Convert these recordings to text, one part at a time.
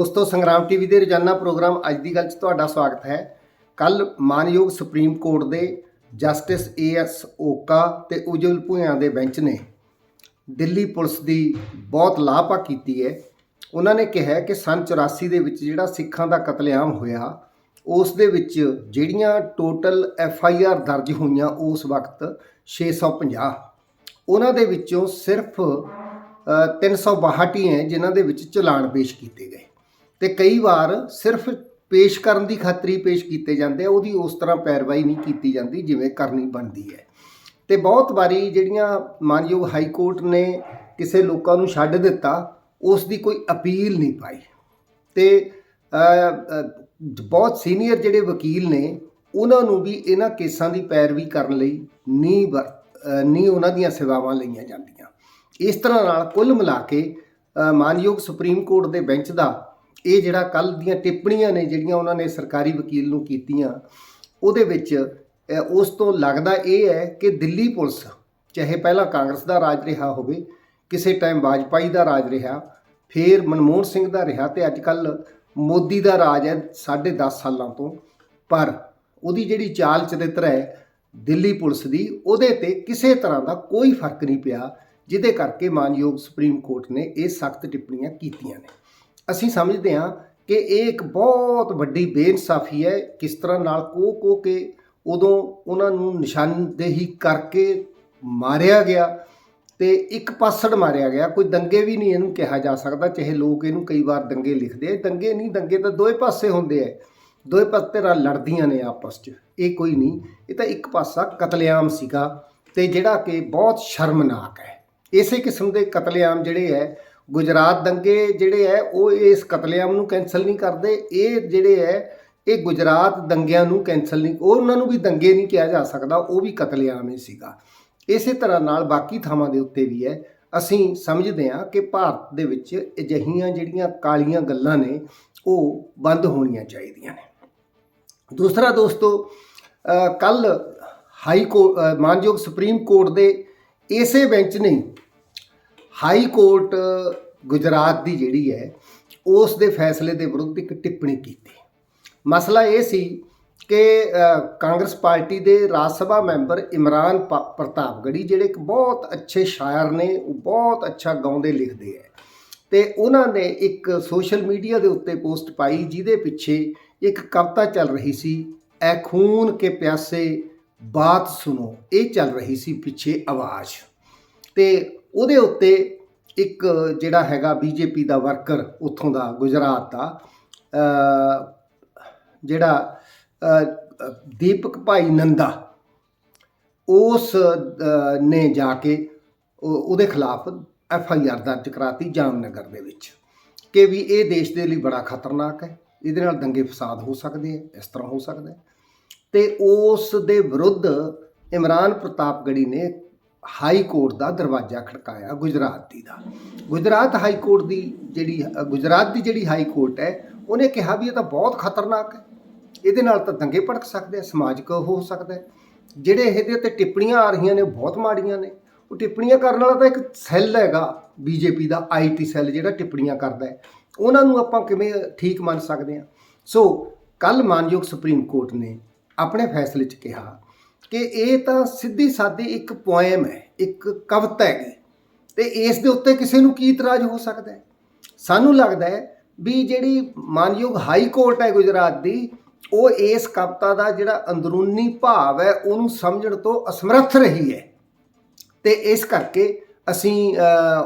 ਦੋਸਤੋ ਸੰਗਰਾਮ ਟੀਵੀ ਦੇ ਰੋਜ਼ਾਨਾ ਪ੍ਰੋਗਰਾਮ ਅੱਜ ਦੀ ਗੱਲ 'ਚ ਤੁਹਾਡਾ ਸਵਾਗਤ ਹੈ। ਕੱਲ ਮਾਨਯੋਗ ਸੁਪਰੀਮ ਕੋਰਟ ਦੇ ਜਸਟਿਸ ਏ ਏਐਸ ਓਕਾ ਤੇ ਉਜਵਲ ਭੂਇਆਂ ਦੇ ਬੈਂਚ ਨੇ ਦਿੱਲੀ ਪੁਲਿਸ ਦੀ ਬਹੁਤ ਲਾਪਾ ਕੀਤੀ ਹੈ। ਉਹਨਾਂ ਨੇ ਕਿਹਾ ਕਿ ਸੰਨ 84 ਦੇ ਵਿੱਚ ਜਿਹੜਾ ਸਿੱਖਾਂ ਦਾ ਕਤਲੇਆਮ ਹੋਇਆ ਉਸ ਦੇ ਵਿੱਚ ਜਿਹੜੀਆਂ ਟੋਟਲ ਐਫ ਆਈ ਆਰ ਦਰਜ ਹੋਈਆਂ ਉਸ ਵਕਤ 650 ਉਹਨਾਂ ਦੇ ਵਿੱਚੋਂ ਸਿਰਫ ਅ, 362 ਹੀ ਹੈ ਜਿਨ੍ਹਾਂ ਦੇ ਵਿੱਚ ਚਲਾਨ ਪੇਸ਼ ਕੀਤੇ ਗਏ। ਤੇ ਕਈ ਵਾਰ ਸਿਰਫ ਪੇਸ਼ ਕਰਨ ਦੀ ਖਾਤਰੀ ਪੇਸ਼ ਕੀਤੇ ਜਾਂਦੇ ਆ ਉਹਦੀ ਉਸ ਤਰ੍ਹਾਂ ਪੈਰਵਾਈ ਨਹੀਂ ਕੀਤੀ ਜਾਂਦੀ ਜਿਵੇਂ ਕਰਨੀ ਬਣਦੀ ਹੈ। ਤੇ ਬਹੁਤ ਵਾਰੀ ਜਿਹੜੀਆਂ ਮਾਨਯੋਗ ਹਾਈ ਕੋਰਟ ਨੇ ਕਿਸੇ ਲੋਕਾਂ ਨੂੰ ਛੱਡ ਦਿੱਤਾ ਉਸ ਦੀ ਕੋਈ ਅਪੀਲ ਨਹੀਂ ਪਾਈ। ਤੇ ਬਹੁਤ ਸੀਨੀਅਰ ਜਿਹੜੇ ਵਕੀਲ ਨੇ ਉਹਨਾਂ ਨੂੰ ਵੀ ਇਹਨਾਂ ਕੇਸਾਂ ਦੀ ਪੈਰਵੀ ਕਰਨ ਲਈ ਨਹੀਂ ਵਰ- ਅ, ਨਹੀਂ ਉਹਨਾਂ ਦੀਆਂ ਸੇਵਾਵਾਂ ਲਈਆਂ ਜਾਂਦੀਆਂ। ਇਸ ਤਰ੍ਹਾਂ ਨਾਲ ਕੁੱਲ ਮਿਲਾ ਕੇ ਮਾਨਯੋਗ ਸੁਪਰੀਮ ਕੋਰਟ ਦੇ ਬੈਂਚ ਦਾ ਇਹ ਜਿਹੜਾ ਕੱਲ ਦੀਆਂ ਟਿੱਪਣੀਆਂ ਨੇ ਜਿਹੜੀਆਂ ਉਹਨਾਂ ਨੇ ਸਰਕਾਰੀ ਵਕੀਲ ਨੂੰ ਕੀਤੀਆਂ, ਉਹਦੇ ਵਿੱਚ ਉਸ ਤੋਂ ਲੱਗਦਾ ਇਹ ਹੈ ਕਿ ਦਿੱਲੀ ਪੁਲਿਸ, ਚਾਹੇ ਪਹਿਲਾਂ ਕਾਂਗਰਸ ਦਾ ਰਾਜ ਰਿਹਾ ਹੋਵੇ, ਕਿਸੇ ਟਾਈਮ ਵਾਜਪਾਈ ਦਾ ਰਾਜ ਰਿਹਾ, ਫਿਰ ਮਨਮੋਹਨ ਸਿੰਘ ਦਾ ਰਿਹਾ ਤੇ ਅੱਜ ਕੱਲ ਮੋਦੀ ਦਾ ਰਾਜ ਹੈ ਸਾਢੇ 10 ਸਾਲਾਂ ਤੋਂ, ਪਰ ਉਹਦੀ ਜਿਹੜੀ ਚਾਲ ਚਰਿੱਤਰ ਹੈ ਦਿੱਲੀ ਪੁਲਿਸ ਦੀ, ਉਹਦੇ ਤੇ ਕਿਸੇ ਤਰ੍ਹਾਂ ਦਾ ਕੋਈ ਫ਼ਰਕ ਨਹੀਂ ਪਿਆ, ਜਿਹਦੇ ਕਰਕੇ ਮਾਨਯੋਗ ਸੁਪਰੀਮ ਕੋਰਟ ਨੇ ਇਹ ਸਖਤ ਟਿੱਪਣੀਆਂ ਕੀਤੀਆਂ ਨੇ। ਅਸੀਂ ਸਮਝਦੇ ਹਾਂ ਕਿ ਇਹ ਇੱਕ ਬਹੁਤ ਵੱਡੀ ਬੇਇਨਸਾਫੀ ਹੈ ਕਿਸ ਤਰ੍ਹਾਂ ਨਾਲ ਕੋ ਕੋ ਕੇ ਉਦੋਂ ਉਹਨਾਂ ਨੂੰ ਨਿਸ਼ਾਨਦੇਹੀ ਕਰਕੇ ਮਾਰਿਆ ਗਿਆ ਤੇ ਇੱਕ ਪਾਸੜ ਮਾਰਿਆ ਗਿਆ। ਕੋਈ ਦੰਗੇ ਵੀ ਨਹੀਂ ਇਹਨੂੰ ਕਿਹਾ ਜਾ ਸਕਦਾ, ਚਾਹੇ ਲੋਕ ਇਹਨੂੰ ਕਈ ਵਾਰ ਦੰਗੇ ਲਿਖਦੇ ਆ। ਦੰਗੇ ਨਹੀਂ, ਦੰਗੇ ਤਾਂ ਦੋਏ ਪਾਸੇ ਹੁੰਦੇ ਆ। ਦੋਏ ਪਾਸੇ ਰਾ ਲੜਦੀਆਂ ਨੇ ਆਪਸ 'ਚ। ਇਹ ਕੋਈ ਨਹੀਂ, ਇਹ ਤਾਂ ਇੱਕ ਪਾਸਾ ਕਤਲੇਆਮ ਸੀਗਾ ਤੇ ਜਿਹੜਾ ਕਿ ਬਹੁਤ ਸ਼ਰਮਨਾਕ ਹੈ। ਇਸੇ ਕਿਸਮ ਦੇ ਕਤਲੇਆਮ ਜਿਹੜੇ ਹੈ ਗੁਜਰਾਤ ਦੰਗੇ ਜਿਹੜੇ ਹੈ, ਉਹ ਇਸ ਕਤਲੇਆਮ ਨੂੰ ਕੈਨਸਲ ਨਹੀਂ ਕਰਦੇ। ਇਹ ਜਿਹੜੇ ਹੈ, ਇਹ ਗੁਜਰਾਤ ਦੰਗਿਆਂ ਨੂੰ ਕੈਨਸਲ ਨਹੀਂ, ਉਹ ਉਹਨਾਂ ਨੂੰ ਵੀ ਦੰਗੇ ਨਹੀਂ ਕਿਹਾ ਜਾ ਸਕਦਾ, ਉਹ ਵੀ ਕਤਲੇਆਮ ਹੀ ਸੀਗਾ। ਇਸੇ ਤਰ੍ਹਾਂ ਨਾਲ ਬਾਕੀ ਥਾਵਾਂ ਦੇ ਉੱਤੇ ਵੀ ਹੈ, ਅਸੀਂ ਸਮਝਦੇ ਹਾਂ ਕਿ ਭਾਰਤ ਦੇ ਵਿੱਚ ਅਜਿਹੀਆਂ ਜਿਹੜੀਆਂ ਕਾਲੀਆਂ ਗੱਲਾਂ ਨੇ, ਉਹ ਬੰਦ ਹੋਣੀਆਂ ਚਾਹੀਦੀਆਂ ਨੇ। ਦੂਸਰਾ ਦੋਸਤੋ ਕੱਲ ਹਾਈ ਕੋਰਟ ਮਾਨਯੋਗ ਸੁਪਰੀਮ ਕੋਰਟ ਦੇ ਇਸੇ ਬੈਂਚ ਨੇ ਹਾਈ ਕੋਰਟ ਗੁਜਰਾਤ ਦੀ ਜਿਹੜੀ ਹੈ, ਉਸ ਦੇ ਫੈਸਲੇ ਦੇ ਵਿਰੁੱਧ ਇੱਕ ਟਿੱਪਣੀ ਕੀਤੀ। ਮਸਲਾ ਇਹ ਸੀ ਕਿ ਕਾਂਗਰਸ ਪਾਰਟੀ ਦੇ ਰਾਜ ਸਭਾ ਮੈਂਬਰ ਇਮਰਾਨ ਪ- ਪ੍ਰਤਾਪਗੜੀ ਜਿਹੜੇ ਇੱਕ ਬਹੁਤ ਅੱਛੇ ਸ਼ਾਇਰ ਨੇ, ਉਹ ਬਹੁਤ ਅੱਛਾ ਗਾਉਂਦੇ ਲਿਖਦੇ ਹੈ। ਤੇ ਉਹਨਾਂ ਨੇ ਇੱਕ ਸੋਸ਼ਲ ਮੀਡੀਆ ਦੇ ਉੱਤੇ ਪੋਸਟ ਪਾਈ, ਜਿਹਦੇ ਪਿੱਛੇ ਇੱਕ ਕਵਿਤਾ ਚੱਲ ਰਹੀ ਸੀ, ਐ ਖੂਨ ਕੇ ਪਿਆਸੇ ਬਾਤ ਸੁਣੋ। ਇਹ ਚੱਲ ਰਹੀ ਸੀ ਪਿੱਛੇ ਆਵਾਜ਼। ਤੇ ਉਹਦੇ ਉੱਤੇ ਇੱਕ ਜਿਹੜਾ ਹੈਗਾ ਬੀਜੇਪੀ ਦਾ ਵਰਕਰ ਉੱਥੋਂ ਦਾ ਗੁਜਰਾਤ ਦਾ ਜਿਹੜਾ ਦੀਪਕ ਭਾਈ ਨੰਦਾ, ਉਸ ਨੇ ਜਾ ਕੇ ਉਹਦੇ ਖਿਲਾਫ ਐਫ ਆਈ ਆਰ ਦਰਜ ਕਰਾਤੀ ਜਾਮਨਗਰ ਦੇ ਵਿੱਚ, ਕਿ ਵੀ ਇਹ ਦੇਸ਼ ਦੇ ਲਈ ਬੜਾ ਖਤਰਨਾਕ ਹੈ, ਇਹਦੇ ਨਾਲ ਦੰਗੇ ਫਸਾਦ ਹੋ ਸਕਦੇ ਆ ਇਸ ਤਰ੍ਹਾਂ ਹੋ ਸਕਦਾ ਹੈ। ਤੇ ਉਸ ਦੇ ਵਿਰੁੱਧ ਇਮਰਾਨ ਪ੍ਰਤਾਪ ਪ੍ਰਤਾਪਗੜੀ ਨੇ ਹਾਈ ਕੋਰਟ ਦਾ ਦਰਵਾਜ਼ਾ ਖੜਕਾਇਆ ਗੁਜਰਾਤ ਦੀ ਦਾ। ਗੁਜਰਾਤ ਹਾਈ ਕੋਰਟ ਦੀ ਜਿਹੜੀ ਗੁਜਰਾਤ ਦੀ ਜਿਹੜੀ ਹਾਈ ਕੋਰਟ ਹੈ, ਉਹਨੇ ਕਿਹਾ ਵੀ ਇਹ ਤਾਂ ਬਹੁਤ ਖਤਰਨਾਕ ਹੈ। ਇਹਦੇ ਨਾਲ ਤਾਂ ਦੰਗੇ ਭੜਕ ਸਕਦੇ ਆ, ਸਮਾਜਿਕ ਹੋ ਸਕਦਾ ਹੈ। ਜਿਹੜੇ ਇਹਦੇ ਉੱਤੇ ਟਿੱਪਣੀਆਂ ਆ ਰਹੀਆਂ ਨੇ, ਉਹ ਬਹੁਤ ਮਾੜੀਆਂ ਨੇ। ਉਹ ਟਿੱਪਣੀਆਂ ਕਰਨ ਵਾਲਾ ਤਾਂ ਇੱਕ ਸੈੱਲ ਹੈਗਾ, ਬੀਜੇਪੀ ਦਾ ਆਈਟੀ ਸੈੱਲ ਜਿਹੜਾ ਟਿੱਪਣੀਆਂ ਕਰਦਾ ਹੈ। ਉਹਨਾਂ ਨੂੰ ਆਪਾਂ ਕਿਵੇਂ ਠੀਕ ਮੰਨ ਸਕਦੇ ਹਾਂ? ਸੋ ਕੱਲ ਮਾਨਯੋਗ ਸੁਪਰੀਮ ਕੋਰਟ ਨੇ ਆਪਣੇ ਫੈਸਲੇ 'ਚ ਕਿਹਾ ਕਿ ਇਹ ਤਾਂ ਸਿੱਧੀ ਸਾਦੀ ਇੱਕ ਪੋਇਮ ਹੈ, ਇੱਕ ਕਵਿਤਾ ਹੈਗੀ। ਤੇ ਇਸ ਦੇ ਉੱਤੇ ਕਿਸੇ ਨੂੰ ਕੀ ਇਤਰਾਜ਼ ਹੋ ਸਕਦਾ ਹੈ? ਸਾਨੂੰ ਲੱਗਦਾ ਹੈ ਵੀ ਜਿਹੜੀ ਮਾਨਯੋਗ ਹਾਈ ਕੋਰਟ ਹੈ ਗੁਜਰਾਤ ਦੀ, ਉਹ ਇਸ ਕਵਿਤਾ ਦਾ ਜਿਹੜਾ ਅੰਦਰੂਨੀ ਭਾਵ ਹੈ, ਉਹਨੂੰ ਸਮਝਣ ਤੋਂ ਅਸਮਰੱਥ ਰਹੀ ਹੈ। ਤੇ ਇਸ ਕਰਕੇ ਅਸੀਂ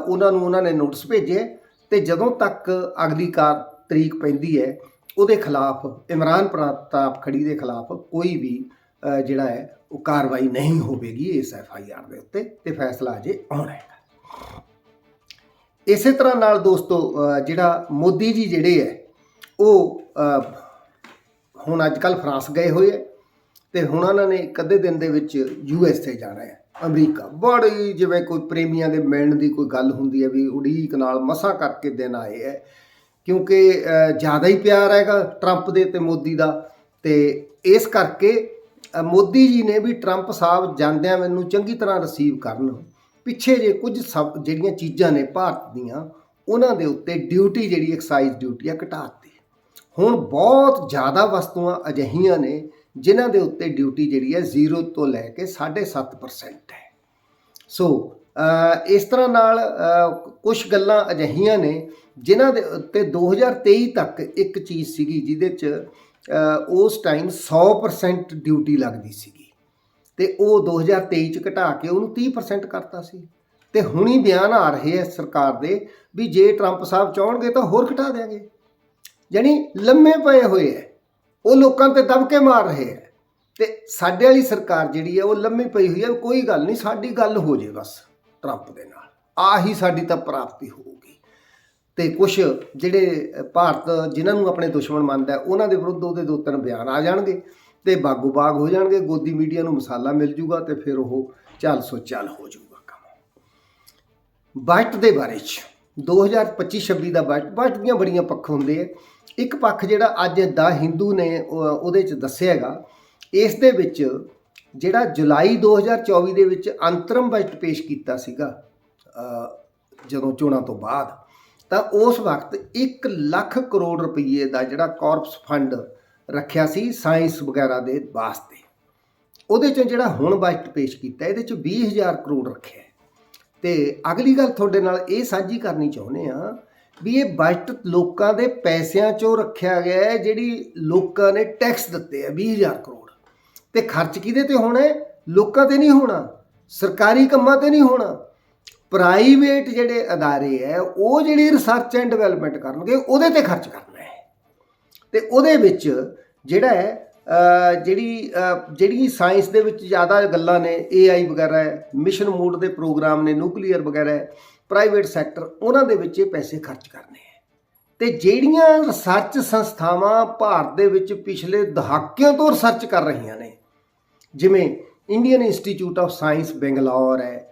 ਉਹਨਾਂ ਨੂੰ, ਉਹਨਾਂ ਨੇ ਨੋਟਿਸ ਭੇਜੇ ਤੇ ਜਦੋਂ ਤੱਕ ਅਗਲੀ ਕਾਰ ਤਰੀਕ ਪੈਂਦੀ ਹੈ, ਉਹਦੇ ਖਿਲਾਫ, ਇਮਰਾਨ ਪ੍ਰਤਾਪ ਖੜੀ ਦੇ ਖਿਲਾਫ ਕੋਈ ਵੀ ਜਿਹੜਾ ਹੈ ਉਹ ਕਾਰਵਾਈ ਨਹੀਂ ਹੋਵੇਗੀ ਇਸ ਐਫ ਆਈ ਆਰ ਦੇ ਉੱਤੇ ਤੇ ਫੈਸਲਾ ਅਜੇ ਆਉਣਾ ਹੈ ਇਸੇ ਤਰ੍ਹਾਂ ਨਾਲ ਦੋਸਤੋ ਜਿਹੜਾ ਮੋਦੀ ਜੀ ਜਿਹੜੇ ਹੈ ਉਹ ਹੁਣ ਅੱਜ ਕੱਲ ਫਰਾਂਸ ਗਏ ਹੋਏ ਹੈ ਤੇ ਹੁਣ ਉਹਨਾਂ ਨੇ ਇੱਕ ਅੱਧੇ ਦਿਨ ਦੇ ਵਿੱਚ ਯੂ ਐਸ ਏ ਜਾਣਾ ਹੈ ਅਮਰੀਕਾ। ਬੜੀ ਜਿਵੇਂ ਕੋਈ ਪ੍ਰੇਮੀਆਂ ਦੇ ਮਿਲਣ ਦੀ ਕੋਈ ਗੱਲ ਹੁੰਦੀ ਹੈ ਵੀ ਉਡੀਕ ਨਾਲ ਮਸਾਂ ਕਰਕੇ ਦਿਨ ਆਏ ਹੈ ਕਿਉਂਕਿ ਜ਼ਿਆਦਾ ਹੀ ਪਿਆਰ ਹੈਗਾ ਟਰੰਪ ਦੇ ਤੇ ਮੋਦੀ ਦਾ ਤੇ ਇਸ ਕਰਕੇ ਮੋਦੀ ਜੀ ਨੇ ਵੀ ਟਰੰਪ ਸਾਹਿਬ ਜਾਂਦਿਆਂ ਮੈਨੂੰ ਚੰਗੀ ਤਰ੍ਹਾਂ ਰਿਸੀਵ ਕਰਨ। ਪਿੱਛੇ ਜੇ ਕੁਝ ਸਭ ਜਿਹੜੀਆਂ ਚੀਜ਼ਾਂ ਨੇ ਭਾਰਤ ਦੀਆਂ, ਉਹਨਾਂ ਦੇ ਉੱਤੇ ਡਿਊਟੀ ਜਿਹੜੀ ਐਕਸਾਈਜ਼ ਡਿਊਟੀ ਆ ਘਟਾਤੀ। ਹੁਣ ਬਹੁਤ ਜ਼ਿਆਦਾ ਵਸਤੂਆਂ ਅਜਿਹੀਆਂ ਨੇ ਜਿਨ੍ਹਾਂ ਦੇ ਉੱਤੇ ਡਿਊਟੀ ਜਿਹੜੀ ਹੈ 0 ਤੋਂ ਲੈ ਕੇ 7.5% ਹੈ। ਸੋ ਇਸ ਤਰ੍ਹਾਂ ਨਾਲ ਕੁਝ ਗੱਲਾਂ ਅਜਿਹੀਆਂ ਨੇ ਜਿਨ੍ਹਾਂ ਦੇ ਉੱਤੇ 2023 ਤੱਕ ਇੱਕ ਚੀਜ਼ ਸੀਗੀ, ਜਿਹਦੇ ਚ ਉਸ ਟਾਈਮ 100% ਡਿਊਟੀ ਲੱਗਦੀ ਸੀਗੀ। ਤੇ ਉਹ 2023 ਚ ਘਟਾ ਕੇ ਉਹਨੂੰ 30% ਕਰਤਾ ਸੀ। ਤੇ ਹੁਣੀ ਬਿਆਨ ਆ ਰਹੇ ਹੈ ਸਰਕਾਰ ਦੇ ਵੀ ਜੇ ਟਰੰਪ ਸਾਹਿਬ ਚਾਹਣਗੇ ਤਾਂ ਹੋਰ ਘਟਾ ਦੇਣਗੇ ਯਾਨੀ ਲੰਮੇ ਪਏ ਹੋਏ ਐ ਉਹ ਲੋਕਾਂ ਤੇ ਦਬਕੇ ਮਾਰ ਰਹੇ ਐ ਤੇ ਸਾਡੇ ਵਾਲੀ ਸਰਕਾਰ ਜਿਹੜੀ ਹੈ ਉਹ ਲੰਮੀ ਪਈ ਹੋਈ ਹੈ ਕੋਈ ਗੱਲ ਨਹੀਂ, ਸਾਡੀ ਗੱਲ ਹੋ ਜੇ ਬਸ ਟਰੰਪ ਦੇ ਨਾਲ। ਆਹੀ ਸਾਡੀ ਤਾਂ ਪ੍ਰਾਪਤੀ ਹੋਊਗੀ ਤੇ ਕੁਝ ਜਿਹੜੇ ਭਾਰਤ ਜਿਨ੍ਹਾਂ ਨੂੰ ਆਪਣੇ ਦੁਸ਼ਮਣ ਮੰਨਦਾ ਉਹਨਾਂ ਦੇ ਵਿਰੁੱਧ ਉਹਦੇ ਦੋ ਤਿੰਨ ਬਿਆਨ ਆ ਜਾਣਗੇ ਤੇ ਬਾਗੋ ਬਾਗ ਹੋ ਜਾਣਗੇ, ਗੋਦੀ ਮੀਡੀਆ ਨੂੰ ਮਸਾਲਾ ਮਿਲ ਜੂਗਾ ਤੇ ਫਿਰ ਉਹ ਚੱਲ ਸੋ ਚੱਲ ਹੋ ਜੂਗਾ ਕੰਮ। ਬਜਟ ਦੇ ਬਾਰੇ ਚ 2025-26 ਦਾ ਬਜਟ ਬਜਟ ਦੀਆਂ ਬੜੀਆਂ ਪੱਖ ਹੁੰਦੇ ਆ। ਇੱਕ ਪੱਖ ਜਿਹੜਾ ਅੱਜ ਦਾ ਹਿੰਦੂ ਨੇ ਉਹਦੇ ਚ ਦੱਸਿਆ ਹੈਗਾ, ਇਸ ਦੇ ਵਿੱਚ ਜਿਹੜਾ ਜੁਲਾਈ 2024 ਦੇ ਵਿੱਚ ਅੰਤਰਮ ਬਜਟ ਪੇਸ਼ ਕੀਤਾ ਸੀਗਾ ਜਦੋਂ ਚੋਣਾਂ ਤੋਂ ਬਾਅਦ ਤਾਂ ਉਸ ਵਕਤ 1 ਲੱਖ ਕਰੋੜ ਰੁਪਏ ਦਾ ਜਿਹੜਾ ਕਾਰਪਸ ਫੰਡ ਰੱਖਿਆ ਸੀ ਸਾਇੰਸ ਵਗੈਰਾ ਦੇ ਵਾਸਤੇ। ਉਹਦੇ ਚੋਂ ਜਿਹੜਾ ਹੁਣ ਬਜਟ ਪੇਸ਼ ਕੀਤਾ, ਇਹਦੇ ਚ 20000 ਕਰੋੜ ਰੱਖਿਆ ਹੈ। ਤੇ ਅਗਲੀ ਗੱਲ ਤੁਹਾਡੇ ਨਾਲ ਇਹ ਸਾਂਝੀ ਕਰਨੀ ਚਾਹੁੰਦੇ ਆ ਵੀ ਇਹ ਬਜਟ ਲੋਕਾਂ ਦੇ ਪੈਸਿਆਂ ਚੋਂ ਰੱਖਿਆ ਗਿਆ ਹੈ, ਜਿਹੜੀ ਲੋਕਾਂ ਨੇ ਟੈਕਸ ਦਿੱਤੇ ਆ 20000 ਕਰੋੜ। ਤੇ ਖਰਚ ਕਿਹਦੇ ਤੇ ਹੋਣਾ ਲੋਕਾਂ ਤੇ ਨਹੀਂ ਹੋਣਾ। ਸਰਕਾਰੀ ਕੰਮਾਂ ਤੇ ਨਹੀਂ ਹੋਣਾ। ਪ੍ਰਾਈਵੇਟ ਜਿਹੜੇ ਅਦਾਰੇ ਹੈ, ਉਹ ਜਿਹੜੀ ਰਿਸਰਚ ਐਂਡ ਡਿਵੈਲਪਮੈਂਟ ਕਰਨਗੇ, ਉਹਦੇ ਤੇ ਖਰਚ ਕਰਨਾ ਹੈ। ਤੇ ਉਹਦੇ ਵਿੱਚ ਜਿਹੜਾ ਹੈ ਜਿਹੜੀ ਜਿਹੜੀ ਸਾਇੰਸ ਦੇ ਵਿੱਚ ਜ਼ਿਆਦਾ ਗੱਲਾਂ ਨੇ AI ਵਗੈਰਾ ਹੈ ਮਿਸ਼ਨ ਮੋਡ ਦੇ ਪ੍ਰੋਗਰਾਮ ਨੇ ਨਿਊਕਲੀਅਰ ਵਗੈਰਾ ਹੈ ਪ੍ਰਾਈਵੇਟ ਸੈਕਟਰ ਉਹਨਾਂ ਦੇ ਵਿੱਚ ਇਹ ਪੈਸੇ ਖਰਚ ਕਰਨੇ ਹੈ। ਤੇ ਜਿਹੜੀਆਂ ਰਿਸਰਚ ਸੰਸਥਾਵਾਂ ਭਾਰਤ ਦੇ ਵਿੱਚ ਪਿਛਲੇ ਦਹਾਕਿਆਂ ਤੋਂ ਰਿਸਰਚ ਕਰ ਰਹੀਆਂ ਨੇ, ਜਿਵੇਂ Indian Institute of Science Bangalore ਹੈ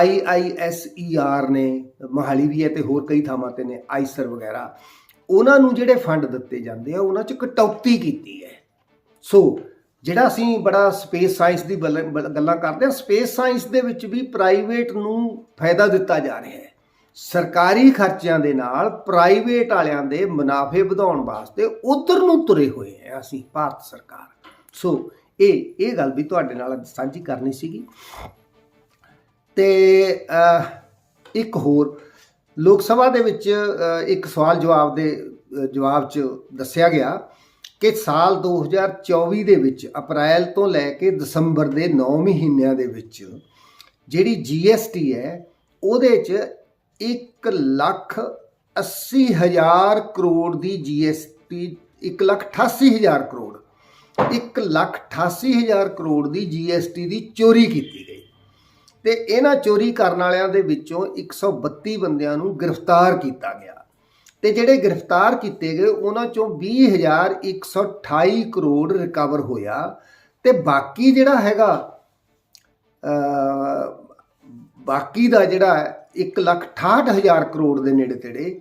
IISER ਨੇ, ਮਹਾਲੀ ਵੀ ਹੈ ਤੇ ਹੋਰ ਕਈ ਥਾਵਾਂ ਤੇ ਨੇ, ਆਈਸਰ ਵਗੈਰਾ, ਉਹਨਾਂ ਨੂੰ ਜਿਹੜੇ ਫੰਡ ਦਿੱਤੇ ਜਾਂਦੇ ਆ, ਉਹਨਾਂ 'ਚ ਕਟੌਤੀ ਕੀਤੀ ਹੈ। ਸੋ, ਜਿਹੜਾ ਅਸੀਂ ਬੜਾ ਸਪੇਸ ਸਾਇੰਸ ਦੀ ਬੱਲ- ਬੱਲ- ਗੱਲਾਂ ਕਰਦੇ ਹਾਂ, ਸਪੇਸ ਸਾਇੰਸ ਦੇ ਵਿੱਚ ਵੀ ਪ੍ਰਾਈਵੇਟ ਨੂੰ ਫਾਇਦਾ ਦਿੱਤਾ ਜਾ ਰਿਹਾ ਹੈ। ਸਰਕਾਰੀ ਖਰਚਿਆਂ ਦੇ ਨਾਲ ਪ੍ਰਾਈਵੇਟ ਵਾਲਿਆਂ ਦੇ ਮੁਨਾਫੇ ਵਧਾਉਣ ਵਾਸਤੇ ਉਧਰ ਨੂੰ ਤੁਰੇ ਹੋਏ ਆ ਅਸੀਂ, ਭਾਰਤ ਸਰਕਾਰ। ਸੋ, ਇਹ ਇਹ ਗੱਲ ਵੀ ਤੁਹਾਡੇ ਨਾਲ ਸਾਂਝੀ ਕਰਨੀ ਸੀਗੀ। ਤੇ ਇੱਕ ਹੋਰ, ਲੋਕ ਸਭਾ ਦੇ ਵਿੱਚ ਇੱਕ ਸਵਾਲ ਜਵਾਬ ਦੇ ਜਵਾਬ 'ਚ ਦੱਸਿਆ ਗਿਆ ਕਿ ਸਾਲ 2024 ਦੇ ਵਿੱਚ, ਅਪ੍ਰੈਲ ਤੋਂ ਲੈ ਕੇ ਦਸੰਬਰ ਦੇ 9 ਮਹੀਨਿਆਂ ਦੇ ਵਿੱਚ, ਜਿਹੜੀ GST ਹੈ, ਉਹਦੇ 'ਚ 1 ਲੱਖ 80 ਹਜ਼ਾਰ ਕਰੋੜ ਦੀ GST 1 ਲੱਖ 88 ਹਜ਼ਾਰ ਕਰੋੜ 1 ਲੱਖ 88 ਹਜ਼ਾਰ ਕਰੋੜ ਦੀ GST ਦੀ ਚੋਰੀ ਕੀਤੀ ਗਈ। ਤੇ ਇਹਨਾਂ ਚੋਰੀ ਕਰਨ ਵਾਲਿਆਂ ਦੇ ਵਿੱਚੋਂ 132 ਬੰਦਿਆਂ ਨੂੰ ਗ੍ਰਿਫਤਾਰ ਕੀਤਾ ਗਿਆ। ਤੇ ਜਿਹੜੇ ਗ੍ਰਿਫਤਾਰ ਕੀਤੇ ਗਏ, ਉਹਨਾਂ ਚੋਂ 20128 ਕਰੋੜ ਰਿਕਵਰ ਹੋਇਆ। ਤੇ ਬਾਕੀ ਜਿਹੜਾ ਹੈਗਾ ਬਾਕੀ ਦਾ ਜਿਹੜਾ 168000 ਕਰੋੜ ਦੇ ਨੇੜੇ ਤੇੜੇ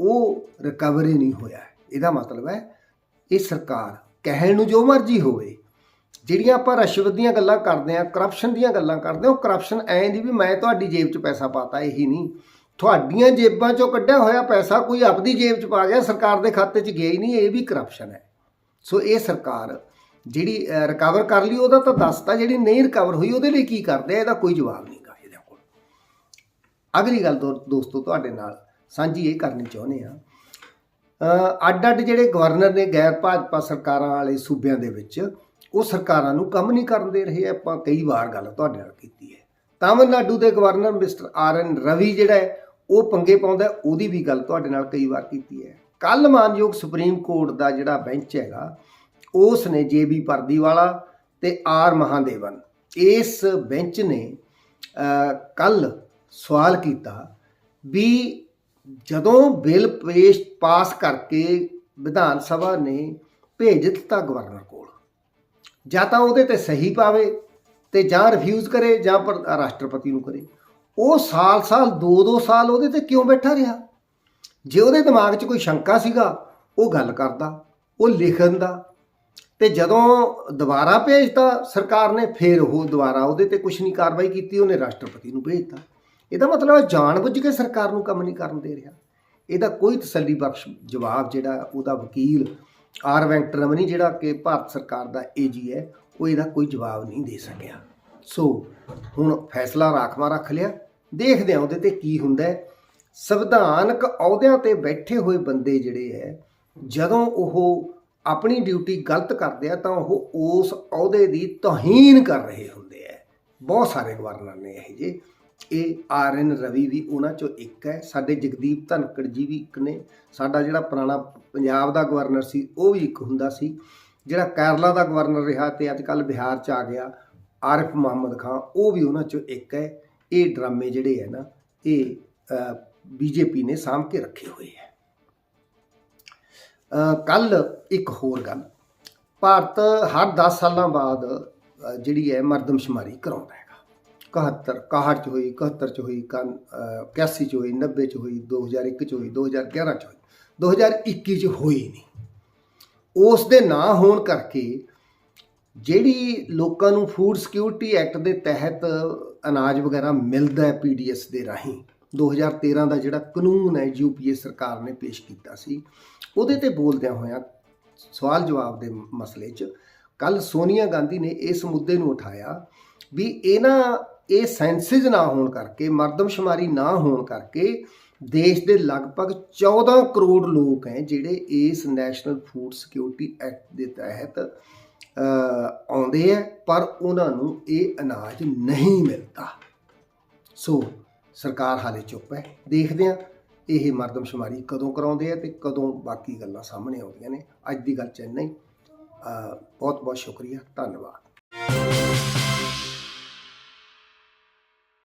ਉਹ ਰਿਕਵਰੀ ਨਹੀਂ ਹੋਇਆ। ਇਹਦਾ ਮਤਲਬ ਹੈ, ਇਹ ਸਰਕਾਰ ਕਹਿਣ ਨੂੰ ਜੋ ਮਰਜ਼ੀ ਹੋਵੇ ਜਿਹੜੀਆਂ ਆਪਾਂ ਰਿਸ਼ਵਤ ਦੀਆਂ ਗੱਲਾਂ ਕਰਦੇ ਆ ਕਰਪਸ਼ਨ ਦੀਆਂ ਗੱਲਾਂ ਕਰਦੇ ਆ ਉਹ ਕਰਪਸ਼ਨ ਐਂ ਦੀ ਵੀ ਮੈਂ ਤੁਹਾਡੀ ਜੇਬ 'ਚ ਪੈਸਾ ਪਾਤਾ, ਇਹੀ ਨਹੀਂ। ਤੁਹਾਡੀਆਂ ਜੇਬਾਂ 'ਚੋਂ ਕੱਢਿਆ ਹੋਇਆ ਪੈਸਾ ਕੋਈ ਆਪਦੀ ਜੇਬ 'ਚ ਪਾ ਗਿਆ, ਸਰਕਾਰ ਦੇ ਖਾਤੇ 'ਚ ਗਿਆ ਹੀ ਨਹੀਂ, ਇਹ ਵੀ ਕਰਪਸ਼ਨ ਹੈ। ਸੋ ਇਹ ਸਰਕਾਰ ਜਿਹੜੀ ਰਿਕਵਰ ਕਰ ਲਈ, ਉਹਦਾ ਤਾਂ ਦੱਸਤਾ ਜਿਹੜੀ ਨਹੀਂ ਰਿਕਵਰ ਹੋਈ, ਉਹਦੇ ਲਈ ਕੀ ਕਰਦੇ ਆ, ਇਹਦਾ ਕੋਈ ਜਵਾਬ ਨਹੀਂ ਗਾ ਇਹਦੇ ਕੋਲ। ਅਗਲੀ ਗੱਲ ਦੋ- ਦੋਸਤੋ, ਤੁਹਾਡੇ ਨਾਲ ਸਾਂਝੀ ਇਹ ਕਰਨੀ ਚਾਹੁੰਦੇ ਆ ਅੱਡ ਅੱਡ ਜਿਹੜੇ ਗਵਰਨਰ ਨੇ, ਗੈਰ ਭਾਜਪਾ ਸਰਕਾਰਾਂ ਵਾਲੇ ਸੂਬਿਆਂ ਦੇ ਵਿੱਚ ਉਹ ਸਰਕਾਰਾਂ ਨੂੰ ਕੰਮ ਨਹੀਂ ਕਰਨ ਦੇ ਰਹੇ, ਆਪਾਂ ਕਈ ਵਾਰ ਗੱਲ ਤੁਹਾਡੇ ਨਾਲ ਕੀਤੀ ਹੈ। ਤਾਮਿਲਨਾਡੂ ਦੇ governor mister R N Ravi ਜਿਹੜਾ ਹੈ, ਉਹ ਪੰਗੇ ਪਾਉਂਦਾ ਉਹਦੀ ਵੀ ਗੱਲ ਤੁਹਾਡੇ ਨਾਲ ਕਈ ਵਾਰ ਕੀਤੀ ਹੈ। ਕੱਲ ਮਾਨਯੋਗ ਸੁਪਰੀਮ ਕੋਰਟ ਦਾ ਜਿਹੜਾ ਬੈਂਚ ਹੈਗਾ, ਉਸ ਨੇ ਜੇਬੀ ਪਰਦੀਵਾਲਾ ਤੇ ਆਰ ਮਹਾਦੇਵਨ, ਇਸ ਬੈਂਚ ਨੇ ਕੱਲ ਸਵਾਲ ਕੀਤਾ ਵੀ ਜਦੋਂ ਬਿੱਲ ਪੇਸ਼, ਪਾਸ ਕਰਕੇ ਵਿਧਾਨ ਸਭਾ ਨੇ ਭੇਜ ਦਿੱਤਾ ਗਵਰਨਰ ਕੋਲ ਜਾਂ ਤਾਂ ਉਹਦੇ ਤੇ ਸਹੀ ਪਾਵੇ ਤੇ ਜਾਂ ਰਿਫਿਊਜ਼ ਕਰੇ ਜਾਂ ਰਾਸ਼ਟਰਪਤੀ ਨੂੰ ਕਰੇ। ਉਹ ਸਾਲ-ਸਾਲ 2-2 ਸਾਲ ਉਹਦੇ ਤੇ ਕਿਉਂ ਬੈਠਾ ਰਿਹਾ? ਜੇ ਉਹਦੇ ਦਿਮਾਗ 'ਚ ਕੋਈ ਸ਼ੰਕਾ ਸੀਗਾ, ਉਹ ਗੱਲ ਕਰਦਾ, ਉਹ ਲਿਖਣ ਦਾ। ਤੇ ਜਦੋਂ ਦੁਬਾਰਾ ਭੇਜਤਾ, ਸਰਕਾਰ ਨੇ ਫਿਰ ਉਹ ਦੁਬਾਰਾ ਉਹਦੇ ਤੇ ਕੁਝ ਨਹੀਂ ਕਾਰਵਾਈ ਕੀਤੀ, ਉਹਨੇ ਰਾਸ਼ਟਰਪਤੀ ਨੂੰ ਭੇਜਤਾ। ਇਹਦਾ ਮਤਲਬ ਹੈ ਜਾਣਬੁੱਝ ਕੇ ਸਰਕਾਰ ਨੂੰ ਕੰਮ ਨਹੀਂ ਕਰਨ ਦੇ ਰਿਹਾ। ਇਹਦਾ ਕੋਈ ਤਸੱਲੀ ਬਖਸ਼ ਜਵਾਬ ਜਿਹੜਾ ਉਹਦਾ ਵਕੀਲ ਆਰ ਵੈਂਕਟ ਰਮਨੀ ਜਿਹੜਾ ਕਿ ਭਾਰਤ ਸਰਕਾਰ ਦਾ ਏਜੀ ਹੈ, ਉਹ ਇਹਦਾ ਕੋਈ ਜਵਾਬ ਨਹੀਂ ਦੇ ਸਕਿਆ। ਸੋ ਹੁਣ ਫੈਸਲਾ ਰਾਖਵਾ ਰੱਖ ਲਿਆ। ਦੇਖਦੇ ਹਾਂ ਉਹਦੇ ਤੇ ਕੀ ਹੁੰਦਾ ਹੈ। ਸੰਵਿਧਾਨਕ ਅਹੁਦਿਆਂ ਤੇ ਬੈਠੇ ਹੋਏ ਬੰਦੇ ਜਿਹੜੇ ਹੈ, ਜਦੋਂ ਉਹ ਆਪਣੀ ਡਿਊਟੀ ਗਲਤ ਕਰਦੇ ਆ, ਤਾਂ ਉਹ ਉਸ ਅਹੁਦੇ ਦੀ ਤੋਹੀਨ ਕਰ ਰਹੇ ਹੁੰਦੇ ਆ। ਬਹੁਤ ਸਾਰੇ ਗਵਰਨਰ ਨੇ ਇਹ ਜੇ ਇਹ ਆਰ ਐਨ ਰਵੀ ਵੀ ਉਹਨਾਂ ਚੋਂ ਇੱਕ ਹੈ। ਸਾਡੇ ਜਗਦੀਪ ਧਨਕੜ ਜੀ ਵੀ ਇੱਕ ਨੇ। ਸਾਡਾ ਜਿਹੜਾ ਪੁਰਾਣਾ ਪੰਜਾਬ ਦਾ ਗਵਰਨਰ ਸੀ, ਉਹ ਵੀ ਇੱਕ ਹੁੰਦਾ ਸੀ। ਜਿਹੜਾ ਕੇਰਲਾ ਦਾ ਗਵਰਨਰ ਰਿਹਾ ਤੇ ਅੱਜ ਕੱਲ ਬਿਹਾਰ ਚ ਆ ਗਿਆ, ਆਰਿਫ ਮੁਹੰਮਦ ਖਾਨ ਉਹ ਵੀ ਉਹਨਾਂ ਚੋਂ ਇੱਕ ਹੈ। ਇਹ ਡਰਾਮੇ ਜਿਹੜੇ ਹੈ ਨਾ, ਇਹ ਬੀਜੇਪੀ ਨੇ ਸਾਂਭ ਕੇ ਰੱਖੇ ਹੋਏ ਹੈ। ਕੱਲ ਇੱਕ ਹੋਰ ਗੱਲ। ਭਾਰਤ ਹਰ 10 ਸਾਲਾਂ ਬਾਅਦ ਜਿਹੜੀ ਹੈ ਮਰਦਮਸ਼ੁਮਾਰੀ ਕਰਾਉਂਦਾ ਹੈਗਾ 71 61 ਚ ਹੋਈ 71 ਚ ਹੋਈ ਕਨ 81 ਚ ਹੋਈ 90 ਚ ਹੋਈ 2001 ਚ ਹੋਈ 2011 ਚ ਹੋਈ। 2021 ਚ ਹੋਈ ਨਹੀਂ। ਉਸ ਦੇ ਨਾ ਹੋਣ ਕਰਕੇ ਜਿਹੜੀ ਲੋਕਾਂ ਨੂੰ ਫੂਡ ਸਿਕਿਉਰਿਟੀ ਐਕਟ ਦੇ ਤਹਿਤ ਅਨਾਜ ਵਗੈਰਾ ਮਿਲਦਾ ਹੈ ਪੀਡੀਐਸ ਦੇ ਰਾਹੀਂ 2013 ਦਾ ਜਿਹੜਾ ਕਾਨੂੰਨ ਹੈ ਯੂਪੀਏ ਸਰਕਾਰ ਨੇ ਪੇਸ਼ ਕੀਤਾ ਸੀ, ਉਹਦੇ ਤੇ ਬੋਲਦਿਆਂ ਹੋਇਆਂ ਸਵਾਲ ਜਵਾਬ ਦੇ ਮਸਲੇ 'ਚ ਕੱਲ ਸੋਨੀਆ ਗਾਂਧੀ ਨੇ ਇਸ ਮੁੱਦੇ ਨੂੰ ਉਠਾਇਆ ਵੀ ਇਹਨਾਂ ਇਹ ਸੈਂਸਿਸ ਨਾ ਹੋਣ ਕਰਕੇ, ਮਰਦਮਸ਼ੁਮਾਰੀ ਨਾ ਹੋਣ ਕਰਕੇ ਦੇਸ਼ ਦੇ ਲਗਭਗ 14 ਕਰੋੜ ਲੋਕ ਹੈ ਜਿਹੜੇ ਇਸ ਨੈਸ਼ਨਲ ਫੂਡ ਸਿਕਿਉਰਿਟੀ ਐਕਟ ਦੇ ਤਹਿਤ ਆਉਂਦੇ ਹੈ, ਪਰ ਉਹਨਾਂ ਨੂੰ ਇਹ ਅਨਾਜ ਨਹੀਂ ਮਿਲਦਾ। ਸੋ ਸਰਕਾਰ ਹਾਲੇ ਚੁੱਪ ਹੈ। ਦੇਖਦੇ ਹਾਂ ਇਹ ਮਰਦਮਸ਼ੁਮਾਰੀ ਕਦੋਂ ਕਰਾਉਂਦੇ ਆ ਤੇ ਕਦੋਂ ਬਾਕੀ ਗੱਲਾਂ ਸਾਹਮਣੇ ਆਉਂਦੀਆਂ ਨੇ। ਅੱਜ ਦੀ ਗੱਲ ਚ ਇੰਨਾ ਹੀ। ਬਹੁਤ ਬਹੁਤ ਸ਼ੁਕਰੀਆ। ਧੰਨਵਾਦ।